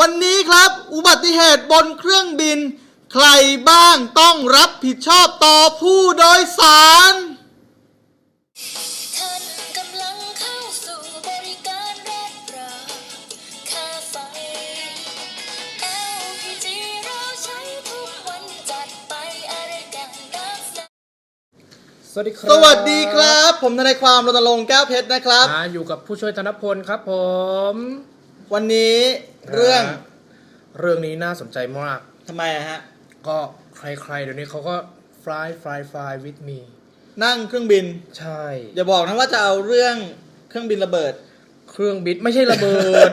วันนี้ครับ อุบัติเหตุบนเครื่องบิน ใครบ้างต้องรับผิดชอบต่อผู้โดยสารท่านกำลังเข้าสู่บริการแรกราค่าไฟ LPG เราใช้ทุกวันจัดไปอะไรกันรักษาสวัสดีครับ สวัสดีครับ ผมทนายความรณรงค์แก้วเพชรนะครับ อ่าอยู่กับผู้ช่วยธนพลครับผม วันนี้ เรื่องนะเรื่องนี้น่าสนใจมาก ทำไมอะฮะ ก็ใครๆเดี๋ยวนี้เขาก็ fly fly fly with me นั่งเครื่องบิน ใช่ อย่าบอกนะว่าจะเอาเรื่องเครื่องบินระเบิด เครื่องบินไม่ใช่ระเบิด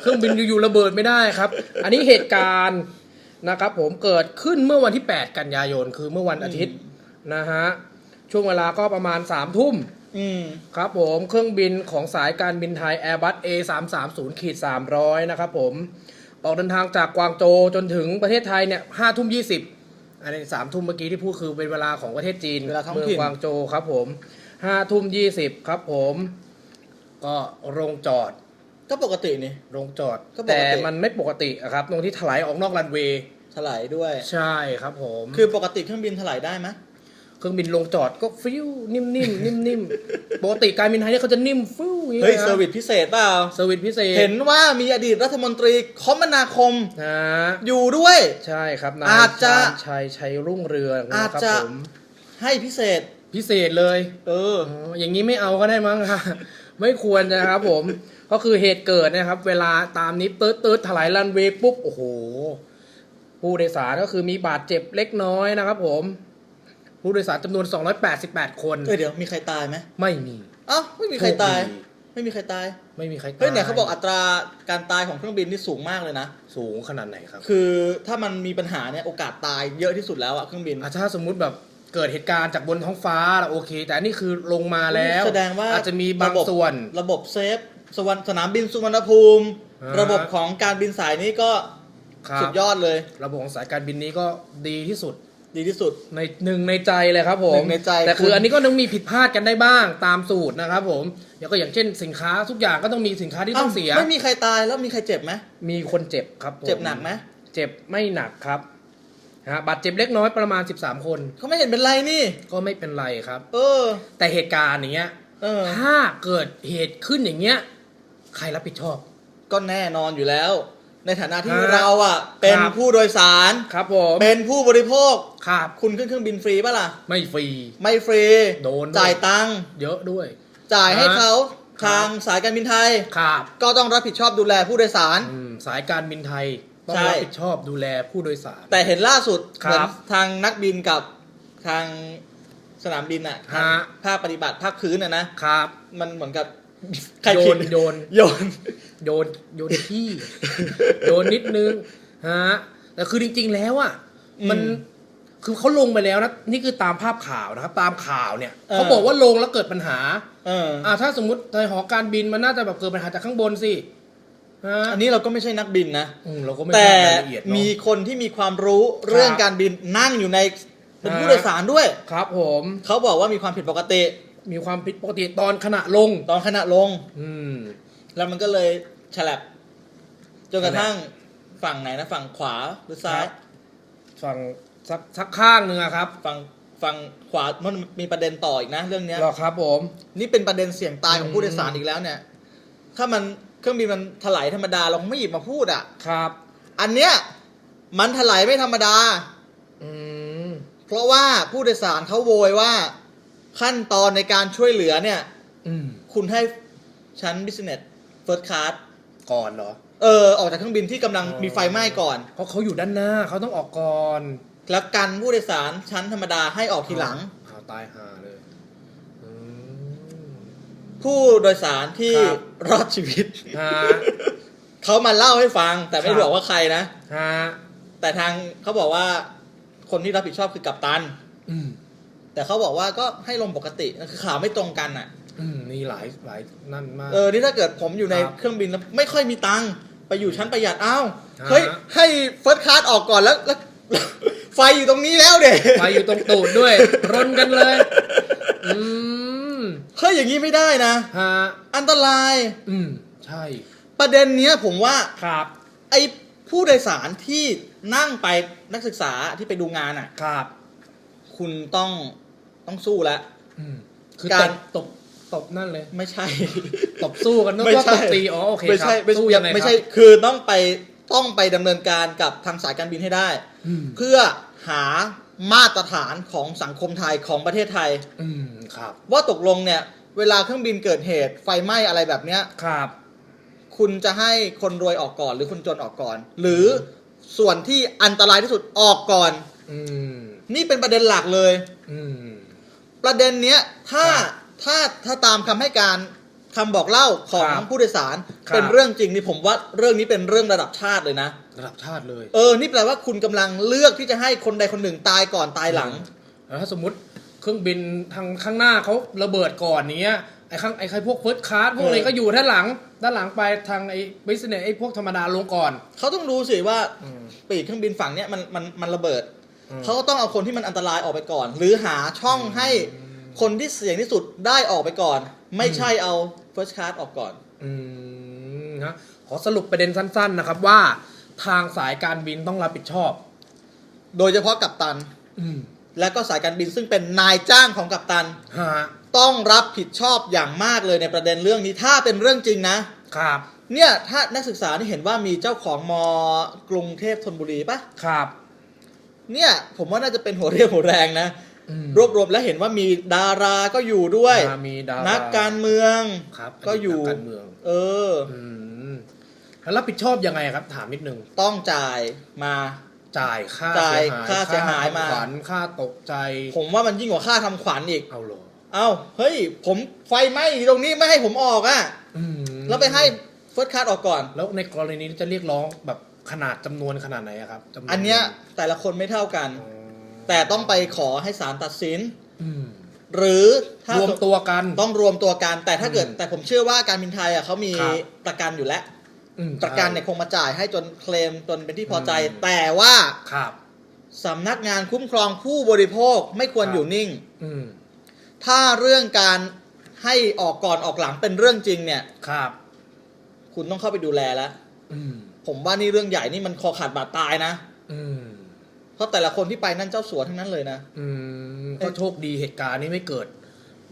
เครื่องบินอยู่ๆระเบิดไม่ได้ครับ อันนี้เหตุการณ์นะครับผมเกิดขึ้นเมื่อวันที่ 8 กันยายน คือเมื่อวันอาทิตย์นะฮะ ช่วงเวลาก็ประมาณ3ทุ่ม อืมครับผมเครื่องบินของสายการบินไทย Airbus A330 ขีด300 นะครับผม ออกเดินทางจากกวางโจวจนถึงประเทศไทยเนี่ยห้าทุ่มยี่สิบอันนี้สามทุ่มเมื่อกี้ที่พูดคือเป็นเวลาของประเทศจีนเวลาท้องเมืองถิ่น กวางโจวครับผมห้าทุ่มยี่สิบครับผม ก็ลงจอด ก็ปกตินี่ลงจอด ก็ปกติ แต่มันไม่ปกติอะครับ ตรงที่ถลายออกนอกรันเวย์ถลายด้วย ใช่ครับผม คือปกติเครื่องบินถลายได้ไหมเค รื่องบินลงจอดก็ฟิวนิ่มๆนิ่มๆปกติการบินไทยเนี่ยเขาจะนิ่มฟิวอย่างเฮ้ยงี้นะเซอร์วิสพิเศษเปล่าเซอร์วิสพิเศษ เห็นว่ามีอดีตรัฐมนตรีคมนาคมนะอยู่ด้วย ใช่ครับนายอาจจะชาญชัยชัยรุ่งเรืองอานะจครับจะผมให้พิเศษพิเศษเลย เอออ๋ออย่างนี้ไม่เอาก็ได้มั้งค่ะไม่ควรนะครับผม ก็คือเหตุเกิดนะครับ เวลาตามนี้ตืดตืดถลายรันเวย์ปุ๊บ โอ้โห ผู้โดยสารก็คือมีบาดเจ็บเล็กน้อยนะครับผม ผู้โดยสารจำนวน 288 คนเอ้ยเดี๋ยวมีใครตายไหมไม่มีเอ้าไม่มีใครตายโชคดีไม่มีใครตาย ไม่มีใครตายเฮ้ยเนี่ยเขาบอกอัตราการตายของเครื่องบินนี่สูงมากเลยนะ สูงขนาดไหนครับ คือถ้ามันมีปัญหาเนี่ยโอกาสตายเยอะที่สุดแล้วอะเครื่องบินอะถ้าสมมุติแบบเกิดเหตุการณ์จากบนท้องฟ้าล่ะโอเค แต่อันนี่คือลงมาแล้วแสดงว่าอาจจะมีบางระบบส่วน ระบบเซฟสวรรค์สนามบินสุวรรณภูมิอ่าระบบของการบินสายนี้ก็ครับสุดยอดเลย ระบบของสายการบินนี้ก็ดีที่สุด ดีที่สุด ในหนึ่งในใจเลยครับผมหนึ่งในใจแต่คุคือณ อันนี้ก็ต้องมีผิดพลาดกันได้บ้างตามสูตรนะครับผมแล้วก็อย่างเช่นสินค้าทุกอย่างก็ต้องมีสินค้าที่ต้องเสีย ไม่มีใครตายแล้วมีใครเจ็บไหมมีคนเจ็บครับผมเจ็บหนักไหมเจ็บไม่หนักครับฮะบาดเจ็บเล็กน้อยประมาณ 13 คนเขาไม่เห็นเป็นไรนี่ ก็ไม่เป็นไรครับ เออ แต่เหตุการณ์อย่างเงี้ยเออ ถ้าเกิดเหตุขึ้นอย่างเงี้ย ใครรับผิดชอบ ก็แน่นอนอยู่แล้ว ในฐานะที่ฮะเราอะเป็นครับผู้โดยสารครับผมเป็นผู้บริโภคครับคุณขึ้นเครื่องบินฟรีป่ะล่ะ ไม่ฟรี ไม่ฟรีโดนด้วยจ่ายตังค์เยอะด้วย จ่ายให้ฮะเขาครับทางสายการบินไทยครับก็ต้องรับผิดชอบดูแลผู้โดยสารอืมสายการบินไทยต้องใช่รับผิดชอบดูแลผู้โดยสาร แต่เห็นล่าสุดครับเหมือนทางนักบินกับทางสนามบินอะฮะภาคปฏิบัติภาคพื้นอะนะครับ มันเหมือนกับ ใครโยผิดนโยนโยน โยนโยนที่โยนนิดนึงฮะแต่คือจริง ๆ แล้วอะมันอืมคือเขาลงไปแล้วนะนี่คือตามภาพข่าวนะครับ ตามข่าวเนี่ยเออ เขาบอกว่าลงแล้วเกิดปัญหาเอออ่าถ้าสมมติในหอการบินมันน่าจะแบบเกิดปัญหาจากข้างบนสิฮะอันนี้เราก็ไม่ใช่นักบินนะ อืมเราก็ไม่แต่ทราบรายละเอียดเนอะมีคนที่มีความรู้เรื่องการบินนั่งอยู่ในเป็นฮะผู้โดยสารด้วย ครับผม เขาบอกว่ามีความผิดปกติ มีความผิดปกติตอนขณะลง ตอนขณะลง อืม แล้วมันก็เลยฉลับจนกระทั่งฝั่งไหนนะฝั่งขวาหรือซ้ายครับฝั่งสักสักข้างหนึ่งอะครับฝั่งฝั่งขวามันมีประเด็นต่ออีกนะเรื่องเนี้ยหรอครับ ผม นี่เป็นประเด็นเสี่ยงตายของอืมผู้โดยสารอีกแล้วเนี่ย ถ้ามันเครื่องบินมันถลายธรรมดาเราคงไม่หยิบมาพูดอะ ครับ อันเนี้ยมันถลายไม่ธรรมดา อืมเพราะว่าผู้โดยสารเขาโวยว่า ขั้นตอนในการช่วยเหลือเนี่ยอืมคุณให้ชั้น business first class ก่อนเหรอ เออ ออกจากเครื่องบินที่กำลังมีไฟไหม้ก่อน เพราะเขาอยู่ด้านหน้าเขาต้องออกก่อน แล้วกันผู้โดยสารชั้นธรรมดาให้ออกทีหลังอ้าวตายห่าเลยอืม ผู้โดยสารที่ครับ รอดชีวิต ฮะ เขามาเล่าให้ฟัง แต่ไม่ครับ บอกว่าใครนะ ฮะแต่ทางเขาบอกว่าคนที่รับผิดชอบคือกัปตัน อืม แต่เขาบอกว่าก็ให้ลงปกติคือข่าวไม่ตรงกันอะอืมนี่หลายหลายนั่นมาก เออ นี่ถ้าเกิดผมอยู่ในครับเครื่องบินแล้วไม่ค่อยมีตังค์ไปอยู่ชั้นประหยัดอ้าวฮะเฮ้ยให้เฟิร์สคลาสออกก่อนแล้วแล้ว ไฟอยู่ตรงนี้แล้วเด็ไฟอยู่ตรงตูดด้วย รนกันเลยอืมเฮ้ยอย่างนี้ไม่ได้นะฮะอันตราย อืมใช่ ประเด็นเนี้ยผมว่าครับ ไอ้ผู้โดยสารที่นั่งไปนักศึกษาที่ไปดูงานอะครับ คุณต้อง ต้องสู้แล้วอืมคือการตบตบตบนั่นเลย ไม่ใช่ ตบสู้กันนึกไม่ว่าใช่ตบตีอ๋อโอเคไม่ครับใช่ไม่สู้ยังไงไม่คใช่รับคือต้องไปต้องไปดำเนินการกับทางสายการบินให้ได้อืมเพื่อหามาตรฐานของสังคมไทยของประเทศไทย อืมครับ ว่าตกลงเนี่ย เวลาเครื่องบินเกิดเหตุไฟไหม้อะไรแบบเนี้ยครับ คุณจะให้คนรวยออกก่อน หรือคนจนออกก่อน หรือส่วนที่อันตรายที่สุดออกก่อน อืมนี่เป็นประเด็นหลักเลย อืม ประเด็นเนี้ยถ้าครับถ้าถ้าตามคำให้การคำบอกเล่าของครับผู้โดยสารครับเป็นเรื่องจริงนี่ผมว่าเรื่องนี้เป็นเรื่องระดับชาติเลยนะ ระดับชาติเลย เออ นี่แปลว่าคุณกำลังเลือกที่จะให้คนใดคนหนึ่งตายก่อนตายหลังแล้วถ้าสมมติเครื่องบินทางข้างหน้าเขาระเบิดก่อนเนี้ยไอ้ข้างไอ้ใครพวกเฟิร์สคลาสพวกอะไรเออก็อยู่ด้านหลัง ด้านหลังไปทางไอ้บิสเนสไอ้พวกธรรมดาลงก่อน เขาต้องรู้สิว่าอืมปีกเครื่องบินฝั่งเนี้ยมันมันมันระเบิดอืม เขาก็ต้องเอาคนที่มันอันตรายออกไปก่อน หรือหาช่องให้คนที่เสี่ยงที่สุดได้ออกไปก่อน ไม่ใช่เอา first class ออกก่อน อืมนะขอสรุปประเด็นสั้น ๆ นะครับว่าทางสายการบินต้องรับผิดชอบ โดยเฉพาะกัปตัน อืมและก็สายการบินซึ่งเป็นนายจ้างของกัปตัน ฮะต้องรับผิดชอบอย่างมากเลยในประเด็นเรื่องนี้ถ้าเป็นเรื่องจริงนะ ครับ เนี่ยถ้านักศึกษาที่เห็นว่ามีเจ้าของมกรุงเทพธนบุรีปะครับ เนี่ย ผมว่าน่าจะเป็นหัวเรียวหัวแรงนะอืมรวบรวมแล้วเห็นว่ามีดาราก็อยู่ด้วยอ่ามีดารานักการเมืองครับก็อยู่นักการเมือง เอออืมแล้วรับผิดชอบยังไงครับ ถามนิดนึง ต้องจ่ายมาจ่ายค่าจ่ายเสียหายค่าเสียหายมาค่ทำขวัญค่าตกใจ ผมว่ามันยิ่งกว่าค่าทำขวัญอีกเอาเหรอเอ้าเฮ้ย ผมไฟไหม้อยู่ตรงนี้ไม่ให้ผมออกอะ่ะอืมแล้วไปให้เฟิร์สคาร์ดออกก่อน แล้วในกรณีนี้จะเรียกร้องแบบ ขนาดจำนวนขนาดไหนอะครับจำวอันเนี้ยแต่ละคนไม่เท่ากันอ๋อแต่ต้องไปขอให้ศาลตัดสิน อืมหรือถ้ารวมตัวกัน ต้องรวมตัวกันแต่ถ้าเกิด อืมแต่ผมเชื่อว่าการบินไทยอะเขามีครับ ประกันอยู่แล้ว อืมประกันเนี่ยคงมาจ่ายให้จนเคลมจนเป็นที่พอใจ แต่ว่าครับ สำนักงานคุ้มครองผู้บริโภคไม่ควรครับ อยู่นิ่ง อืมถ้าเรื่องการให้ออกก่อนออกหลังเป็นเรื่องจริงเนี่ย ครับ คุณต้องเข้าไปดูแลแล้ว อืม ผมว่านี่เรื่องใหญ่นี่มันคอขาดบาดตายนะอืมเพราะแต่ละคนที่ไปนั่นเจ้าสัวทั้งนั้นเลยนะอืมก็โชคดีเหตุการณ์นี้ไม่เกิด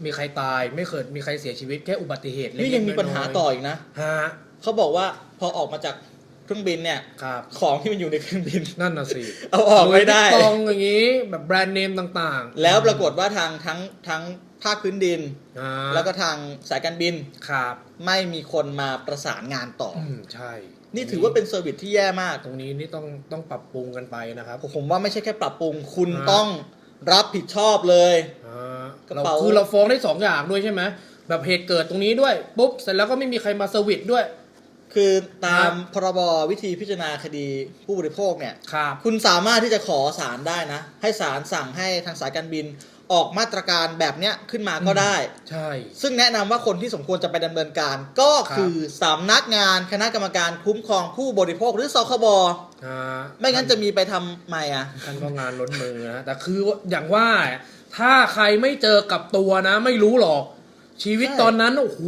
มีใครตายไม่เกิดมีใครเสียชีวิตแค่อุบัติเหตุเล็กๆนี่ยังมีปัญหาน้ยๆต่ออีกนะฮะเขาบอกว่าพอออกมาจากเครื่องบินเนี่ยครับของที่มันอยู่ในเครื่องบินนั่นน่ะสิเอาออกไม่ได้หลุยส์วิตตองอย่างนี้แบบแบรนด์เนมต่างๆ แล้วปรากฏว่าทางทั้งทั้งภาคพื้นดินอ่าแล้วก็ทางสายการบินครับ ไม่มีคนมาประสานงานต่อออืมใช่ นี่ถือว่าเป็นเซอร์วิสที่แย่มาก ตรงนี้นี่ต้องต้องปรับปรุงกันไปนะครับผมว่าไม่ใช่แค่ปรับปรุงคุณฮะ ต้องรับผิดชอบเลย อ่ากระเราเป๋า คือเราฟ้องได้สองอย่างด้วยใช่ไหมแบบเหตุเกิดตรงนี้ด้วยปุ๊บเสร็จแล้วก็ไม่มีใครมาเซอร์วิสด้วย คือตามฮะพรบวิธีพิจารณาคดีผู้บริโภคเนี่ย ครับ คุณสามารถที่จะขอศาลได้นะ ให้ศาลสั่งให้ทางสายการบิน ออกมาตรการแบบเนี้ยขึ้นมาก็ได้ ใช่ ซึ่งแนะนำว่าคนที่สมควรจะไปดำเนินการ ก็คือสำนักงานคณะกรรมการคุ้มครองผู้บริโภคหรือสคบอ่าไม่งั้นจะมีไปทำไมอะ ท่านก็งานล้นมือนะแต่คืออย่างว่าถ้าใครไม่เจอกับตัวนะ ไม่รู้หรอก ชีวิตใช่ ตอนนั้นโอ้โห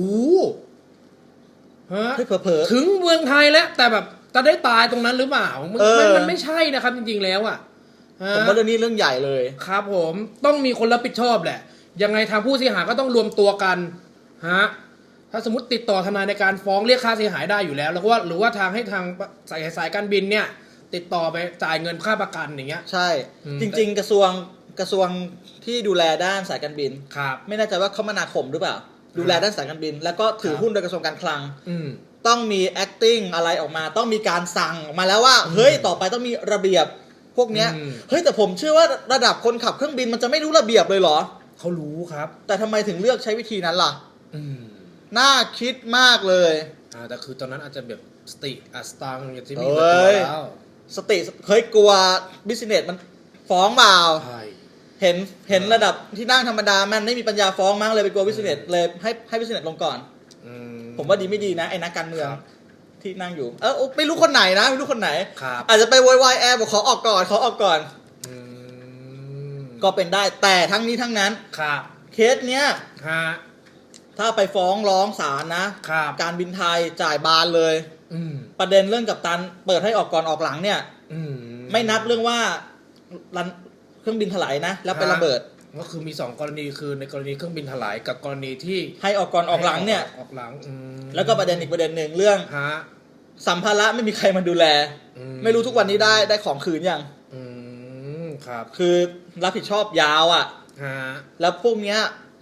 ฮะ เฮ้ยเผลอ ถึงเมืองไทยแล้ว แต่แบบจะได้ตายตรงนั้นหรือเปล่ามันเออ มันมันไม่ใช่นะครับจริงๆแล้วอะฮะๆ ผมว่าเรื่องนี้เรื่องใหญ่เลย ครับผมต้องมีคนรับผิดชอบแหละ ยังไงทางผู้เสียหายก็ต้องรวมตัวกันฮะถ้าสมมติติดต่อทนายในการฟ้องเรียกค่าเสียหายได้อยู่แล้ว แล้วก็ว่าหรือว่าทางให้ทางสายสายการบินเนี่ย ติดต่อไปจ่ายเงินค่าประกันอย่างเงี้ย ใช่อืมจริง ๆ กระทรวงกระทรวงที่ดูแลด้านสายการบินครับไม่แน่ใจว่าคมนาคมหรือเปล่า ดูแลด้านสายการบิน แล้วก็ถือครับหุ้นโดยกระทรวงการคลังอืมต้องมี acting อะไรออกมา ต้องมีการสั่งออกมาแล้วว่า เฮ้ยต่อไปต้องมีระเบียบ พวกเนี้ย อืม เฮ้ยแต่ผมเชื่อว่าระดับคนขับเครื่องบินมันจะไม่รู้ระเบียบเลยเหรอ เขารู้ครับแต่ทำไมถึงเลือกใช้วิธีนั้นล่ะ อืมน่าคิดมากเลย อ่าแต่คือตอนนั้นอาจจะแบบสติอัสตังอย่างที่เฮ้มียกับตัวแล้วสติเฮ้ยกลัวบิสเนสมันฟ้องเปล่า ใช่ เห็นเห็นระดับที่นั่งธรรมดามันไม่มีปัญญาฟ้องมั้งเลยไปกลัวบิสเนสเลยให้ให้บิสเนสลงก่อน อื ผมว่าดีไม่ดีนะไอ้นักการเมือง ครับ ที่นั่งอยู่ เออไม่รู้คนไหนนะไม่รู้คนไหน ครับอาจจะไปโวยวายแอร์บอกขอออกก่อนขอออกก่อน อืมก็เป็นได้แต่ทั้งนี้ทั้งนั้น ครับเคสเนี้ยฮะถ้าไปฟ้องร้องศาลนะ ครับการบินไทยจ่ายบานเลยออืมประเด็นเรื่องกับตันเปิดให้ออกก่อนออกหลังเนี่ย อืมไม่นับเรื่องว่ารันเครื่องบินถลายนะ แล้วเป็นฮะระเบิด ก็คือมีสองกรณีคือในกรณีเครื่องบินถลายกับกรณีที่ให้ออกก่อนออกหลังเนี่ย ออกหลังอืมแล้วก็ประเด็นอีกประเด็นหนึ่งเรื่องฮะ สัมภาระไม่มีใครมาดูแล อืไม่รู้ทุกวันนี้ได้ได้ของคืนยัง อืมครับคือรับผิดชอบยาวอะ่ะ ฮะแล้วพวกเนี้ย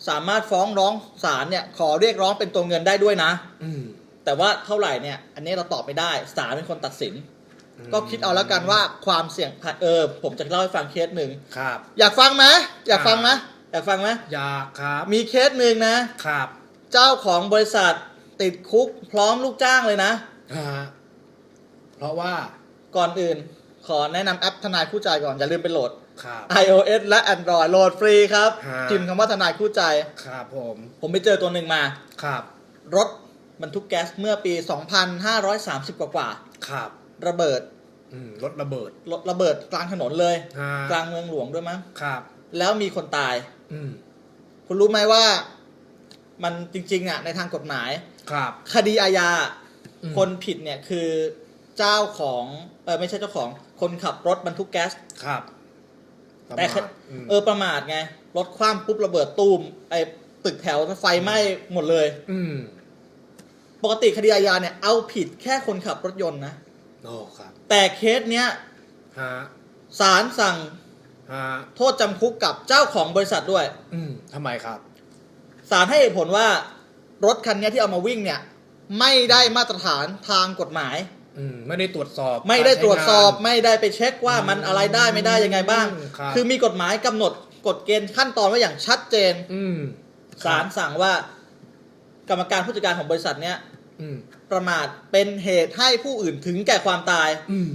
สามารถฟ้องร้องศาลเนี่ย ขอเรียกร้องเป็นตัวเงินได้ด้วยนะ อืมแต่ว่าเท่าไหร่เนี่ย อันนี้เราตอบไม่ได้ศาลเป็นคนตัดสิน ก็คิดเอาแล้วกันว่าความเสี่ยงภัยเออ ผมจะเล่าให้ฟังเคสหนึ่ง ครับ อยากฟังไหมอยากฟังไหมอยากฟังไหมอยากครับมีเคสหนึ่งนะ ครับ เจ้าของบริษัทติดคุกพร้อมลูกจ้างเลยนะ ฮะเพราะว่าก่อนอื่นขอแนะนำแอปทนายคู่ใจก่อน อย่าลืมไปโหลด ครับ iOS และ Android โหลดฟรีครับฮะ พิมพ์คำว่าทนายคู่ใจ ครับผมผมไปเจอตัวหนึ่งมา ครับรถบรรทุกแก๊สเมื่อปี 2530 กว่ากว่าครับๆระเบิดอืมรถระเบิดรถระเบิดกลางถนนเลย ฮะกลางเมืองหลวงด้วยมั้งครับ แล้วมีคนตาย อืมคุณรู้ไหมว่า มันจริงๆอะในทางกฎหมาย ครับ คดีอาญาอืม คนผิดเนี่ยคือเจ้าของเออไม่ใช่เจ้าของ คนขับรถบรรทุกแก๊สครับแต่ประมาทอืมเออประมาทไง รถคว่ำปุ๊บระเบิดตูมไอ้ตึกแถวไฟไหม้หมดเลย อืมปกติคดีอาญาเนี่ย เอาผิดแค่คนขับรถยนต์นะโอ้ครับ แต่เคสเนี้ยฮะศาลสั่งฮะโทษจำคุกกับเจ้าของบริษัทด้วย อืมทำไมครับศาลให้เหตุผลว่ารถคันเนี้ยที่เอามาวิ่งเนี่ย ไม่ได้มาตรฐานทางกฎหมาย อืมไม่ได้ตรวจสอบ ไม่ได้ตรวจสอบกาใช้งานไม่ได้ไปเช็คว่ามันอะไรได้ไม่ได้ยังไงบ้างอืมครับคือมีกฎหมายกำหนดกฎเกณฑ์ขั้นตอนไว้อย่างชัดเจน อืมศาลสั่งว่ากรรมการผู้จัดการของบริษัทเนี้ยอืมประมาทเป็นเหตุให้ผู้อื่นถึงแก่ความตาย อืม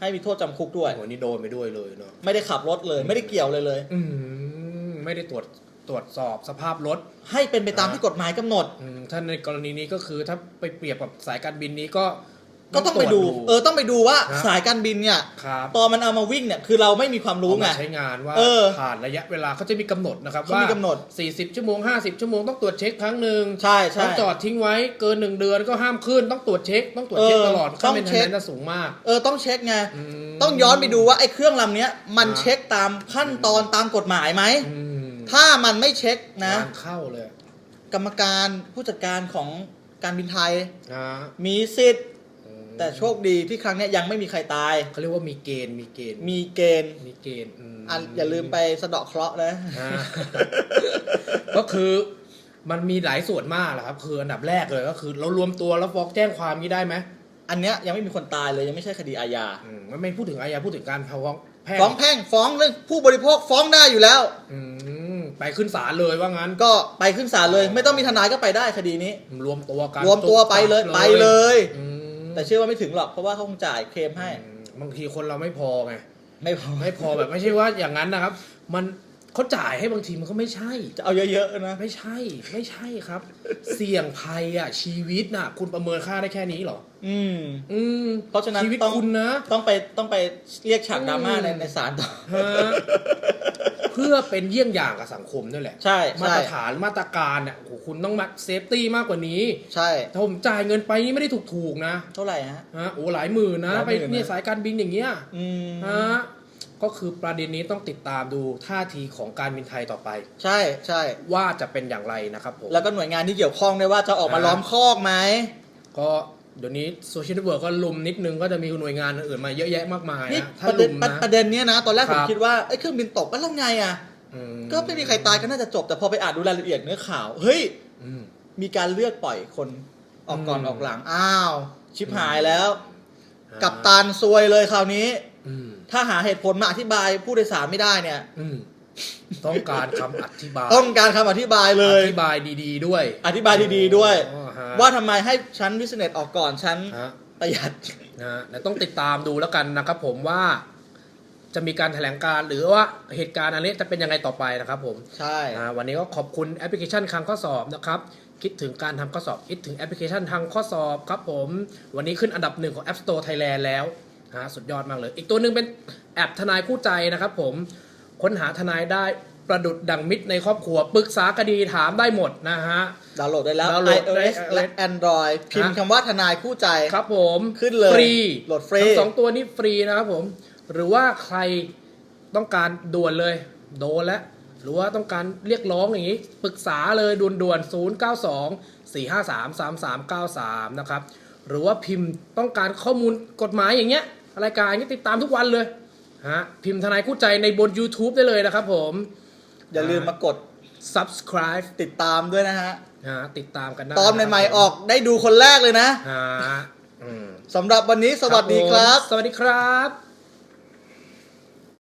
ให้มีโทษจำคุกด้วยโอ้โหนี่โดนไปด้วยเลยเนาะไม่ได้ขับรถเลย ไม่ได้เกี่ยวเลยเลย อืมไม่ได้ตรวจ ตรวจสอบสภาพรถ ให้เป็นไปตามที่กฎหมายกำหนด อืมถ้าในกรณีนี้ก็คือถ้าไปเปรียบกับสายการบินนี้ก็ก็ต้องไปดู ตรวจ เออต้องไปดูว่าครับ สายการบินเนี่ยครับตอนมันเอามาวิ่งเนี่ยคือเราไม่มีความรู้ไงเอามาใช้งานว่าเออผ่านระยะเวลาเขาจะมีกำหนดนะครับเขาว่ามีกำหนด 40 ชั่วโมง 50 ชั่วโมงต้องตรวจเช็คครั้งหนึ่งใช่ใช่ต้องจอดทิ้งไว้เกินหนึ่งเดือนก็ห้ามขึ้นต้องตรวจเช็คต้องตรวจเช็คเออตลอดต้ค่าองเป็นเช็คนั้นสูงมาก เออต้องเช็คไงมต้องย้อนไปดูว่าไอ้เครื่องลำเนี้ยมันครับเช็คตามขั้นตอนตามกฎหมายไหม อืม ถ้ามันไม่เช็คนะงานเข้าเลยกรรมการผู้จัดการของการบินไทย นะมีสิทธิ์อืมแต่โชคดีที่ครั้งเนี้ยยังไม่มีใครตาย เขาเรียกว่ามีเกณฑ์มีเกณฑ์มีเกณฑ์มีเกณฑ์มอะอย่าลืมไปสะเดาะเคราะห์นะ อ่าก็คือมันมีหลายส่วนมากแหละครับ คืออันดับแรกเลยก็คือ เรารวมตัวแล้วฟ้องแจ้งความนี้ได้ไหมอันเนี้ยยังไม่มีคนตายเลยยังไม่ใช่คดีอาญาอืมมันไม่พูดถึงอาญาพูดถึงการฟ้องแพ่งฟ้องแพ่งฟ้องเรื่องผู้บริโภคฟ้องได้อยู่แล้ว อืม ไปขึ้นศาลเลยว่างั้น ก็ไปขึ้นศาลเลย ไม่ต้องมีทนายก็ไปได้คดีนี้ รวมตัวกันรวมตัวไปเลยจบไปเลย อืมแต่เชื่อว่าไม่ถึงหรอกเพราะว่าเขาคงจ่ายเคลมให้อืมบางทีคนเราไม่พอไง ไม่พอ ไม่พอแบบไม่ใช่ว่าอย่างนั้นนะครับ มัน เขาจ่ายให้บางทีมันก็ไม่ใช่ จะเอาเยอะๆนะ ไม่ใช่ ไม่ใช่ครับ เสี่ยงภัยอะ ชีวิตน่ะ คุณประเมินค่าได้แค่นี้เหรอ อืม อืม เพราะฉะนั้นชีวิตต้องคุณนะ ต้องไปต้องไปเรียกฉากดราม่าอืมในในศาลต่อฮะเพื่อเป็นเยี่ยงอย่างกับสังคมนั่นแหละ ใช่ มาใช่ตรฐานมาตรการเนี่ยโอ้โหคุณต้องมาเซฟตี้มากกว่านี้ ใช่ถ้าผมจ่ายเงินไปนี่ไม่ได้ถูกถูกๆนะ เท่าไหร่ฮะ ฮะ โอ้หลายหมื่นนะหลายหไปมื่นนะเนี่ยสายการบินอย่างเงี้ย อืม ฮะ ก็คือประเด็นนี้ต้องติดตามดูท่าทีของการบินไทยต่อไป ใช่ใช่ว่าจะเป็นอย่างไรนะครับผมแล้วก็หน่วยงานที่เกี่ยวข้องด้วยว่าจะออกมาอ่าล้อมคอกไหมก็เดี๋ยวนี้โซเชียลเน็ตเวิร์กก็ลุมนิดนึงก็จะมีหน่วยงานอื่นๆมาเยอะแยะมากมายนี่นะถ้าประเด็ลุนมประนะประเด็นเนี้ยนะ ตอนแรกคผรัมบคิดว่าไอ้ยเครื่องบินตกแล้วไงอะอืก็ไม่มีใครตายก็น่าจะจบแต่พอไปอ่านดูรายละเอียดเนื้อข่าว เฮ้ยอืมมีการเลือกปล่อยคนออกก่อนอืมออกหลังอ้าว ชิบหายแล้วอ่ากับตันซวยเลยคราวนี้อืม ถ้าหาเหตุผลมาอธิบายผู้โดยสารไม่ได้เนี่ย อืมต้องการคำอธิบายต้องการคำอธิบายเลย อธิบายดีๆด้วยอธิบายดีๆด้วย อ๋อฮะว่าทำไมให้ชั้นวิสเนตออกก่อนชั้นฮะ ประหยัด นะฮะเดี๋ยวต้องติดตามดูแล้วกันนะครับผมว่าจะมีการแถลงการหรือว่าเหตุการณ์อันนี้จะเป็นยังไงต่อไปนะครับผมใช่ อ่าวันนี้ก็ขอบคุณแอปพลิเคชันคลังข้อสอบนะครับ คิดถึงการทำข้อสอบ คิดถึงแอปพลิเคชันทางข้อสอบครับผม วันนี้ขึ้นอันดับหนึ่งของ App Store Thailand แล้ว นะสุดยอดมากเลย อีกตัวหนึ่งเป็นแอปทนายคู่ใจนะครับผมค้นหาทนายได้ประดุดดังมิตรในครอบครัวปรึกษาคดีถามได้หมดนะฮะ ดาวน์โหลดได้แล้ว ดาวน์โหลดได้ iOS และ Android พิมพ์ฮะคำว่าทนายคู่ใจ ครับผมขึ้นเลยฟรีโหลดฟรีทั้งสองตัวนี้ฟรีนะครับผม หรือว่าใครต้องการด่วนเลย โดนแล้ว หรือว่าต้องการเรียกร้องอย่างนี้ ปรึกษาเลยด่วนๆ0 9 2 4 5 3 3 3 9 3 นะครับ หรือว่าพิมพ์ต้องการข้อมูลกฎหมายอย่างเงี้ย รายการอย่างเงี้ยติดตามทุกวันเลยฮะพิมพ์ทนายคู่ใจในบน YouTube ได้เลยนะครับผม อย่าลืมมากด subscribe ติดตามด้วยนะฮะฮะติดตามกันได้ตอนใหม่ๆออกได้ดูคนแรกเลยนะฮะอืมสำหรับวันนี้สวัสดีครับผมสวัสดีครับ